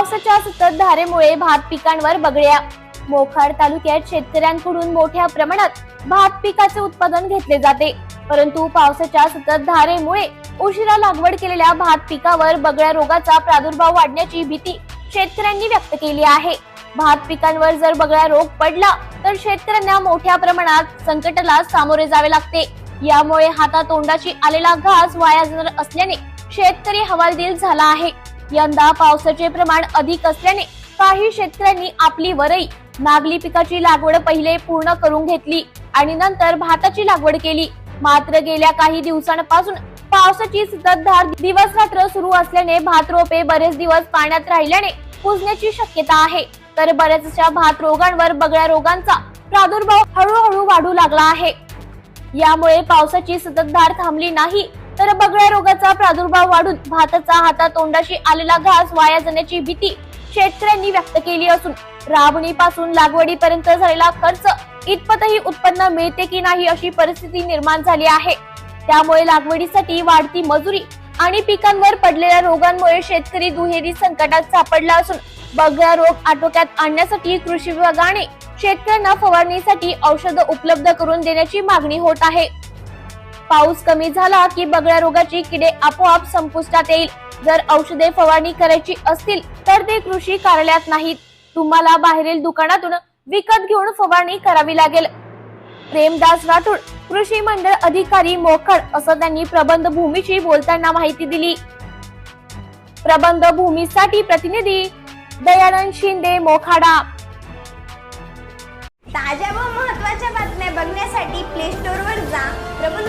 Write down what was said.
पावसाच्या सततधारेमुळे भात पिकांवर बगड्या मोखाड तालुक्यात शेतकऱ्यांकडून मोठ्या प्रमाणात भात पिकाचे उत्पादन घेतले जाते. परंतु पावसाच्या सततधारेमुळे उशिरा लागवड केलेल्या भात पिकावर बगड्या रोगाचा प्रादुर्भाव वाढण्याची भीती शेतकऱ्यांनी व्यक्त केली आहे. भात पिकांवर जर बगळ्या रोग पडला तर शेतकऱ्यांना मोठ्या प्रमाणात संकटाला सामोरे जावे लागते. यामुळे हातातोंडाची आलेला घास वाया जर असल्याने शेतकरी हवालदिल झाला आहे. यंदा पावसाचे प्रमाण अधिक असल्याने काही शेतकऱ्यांनी आपली वरई नागली पिकाची लागवड पहिले पूर्ण करून घेतली आणि नंतर भाताची लागवड केली. मात्र गेल्या काही दिवसांपासून पावसाची संततधार दिवस रात्र सुरू असल्याने भात रोपे बरेच दिवस पाण्यात राहिल्याने कुजण्याची शक्यता आहे. तर बऱ्याचशा भात रोगांवर बगळ्या रोगांचा प्रादुर्भाव हळूहळू वाढू लागला आहे. यामुळे पावसाची संततधार थांबली नाही तर बगळ्या रोगाचा प्रादुर्भाव वाढून भाताचा हातातोंडाशी आलेला घास वाया जाण्याची भीती शेतकऱ्यांनी व्यक्त केली असून राबणीपासून लागवडीपर्यंत झालेला खर्च इतपतही उत्पन्न मिळते की नाही अशी परिस्थिती निर्माण झाली आहे. त्यामुळे लागवडीसाठी वाढती मजुरी आणि पिकांवर पडलेल्या रोगांमुळे शेतकरी दुहेरी संकटात सापडला असून बगळा रोग आटोक्यात आणण्यासाठी कृषी विभागाने शेतकऱ्यांना फवारणीसाठी औषधं उपलब्ध करून देण्याची मागणी होत आहे. पाऊस कमी झाला की बगळ्या रोगाची किडे आपोआप संपुष्टात येईल. जर औषधे फवारणी करायची असतील तर ते कृषी कार्यालयात नाहीत. तुम्हाला बाहेरील दुकानातून विकत घेऊन फवारणी करावी लागेल. प्रेमदास राठोड कृषी मंडळ अधिकारी मोखड असं त्यांनी प्रबंध भूमीशी बोलताना माहिती दिली. प्रबंध भूमीसाठी प्रतिनिधी दयानंद शिंदे मोखाडा. ताज्या व महत्त्वाच्या बातम्या बघण्यासाठी प्ले स्टोर वर जा. प्रबंध